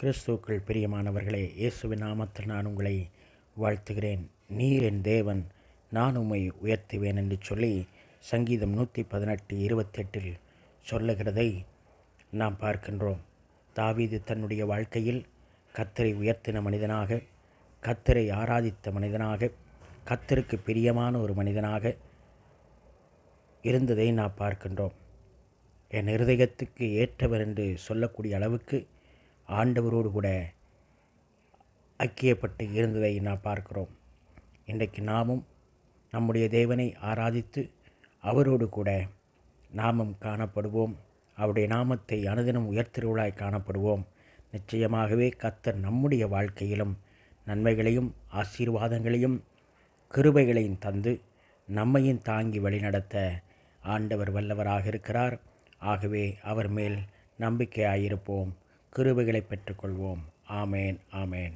கிறிஸ்துக்கள் பிரியமானவர்களே இயேசுவின் நாமத்தில் நான் உங்களை வாழ்த்துகிறேன். நீர் என் தேவன் நான் உம்மை உயர்த்துவேன் என்று சொல்லி சங்கீதம் நூற்றி பதினெட்டு இருபத்தெட்டில் சொல்லுகிறதை நாம் பார்க்கின்றோம். தாவீது தன்னுடைய வாழ்க்கையில் கத்தரை உயர்த்தின மனிதனாக கத்தரை ஆராதித்த மனிதனாக கத்தருக்கு பிரியமான ஒரு மனிதனாக இருந்ததை நாம் பார்க்கின்றோம். என் இருதயத்துக்கு ஏற்றவர் என்று சொல்லக்கூடிய அளவுக்கு ஆண்டவரோடு கூட ஐக்கியப்பட்டு இருந்ததை நாம் பார்க்கிறோம். இன்றைக்கு நாமும் நம்முடைய தேவனை ஆராதித்து அவரோடு கூட நாமும் காணப்படுவோம். அவருடைய நாமத்தை அனுதினம் உயர்த்திருவளாய் காணப்படுவோம். நிச்சயமாகவே கத்தர் நம்முடைய வாழ்க்கையிலும் நன்மைகளையும் ஆசீர்வாதங்களையும் கிருபைகளையும் தந்து நம்மையும் தாங்கி வழிநடத்த ஆண்டவர் வல்லவராக இருக்கிறார். ஆகவே அவர் மேல் நம்பிக்கையாயிருப்போம். கிருபைகளை பெற்றுக்கொள்வோம். ஆமேன் ஆமேன்.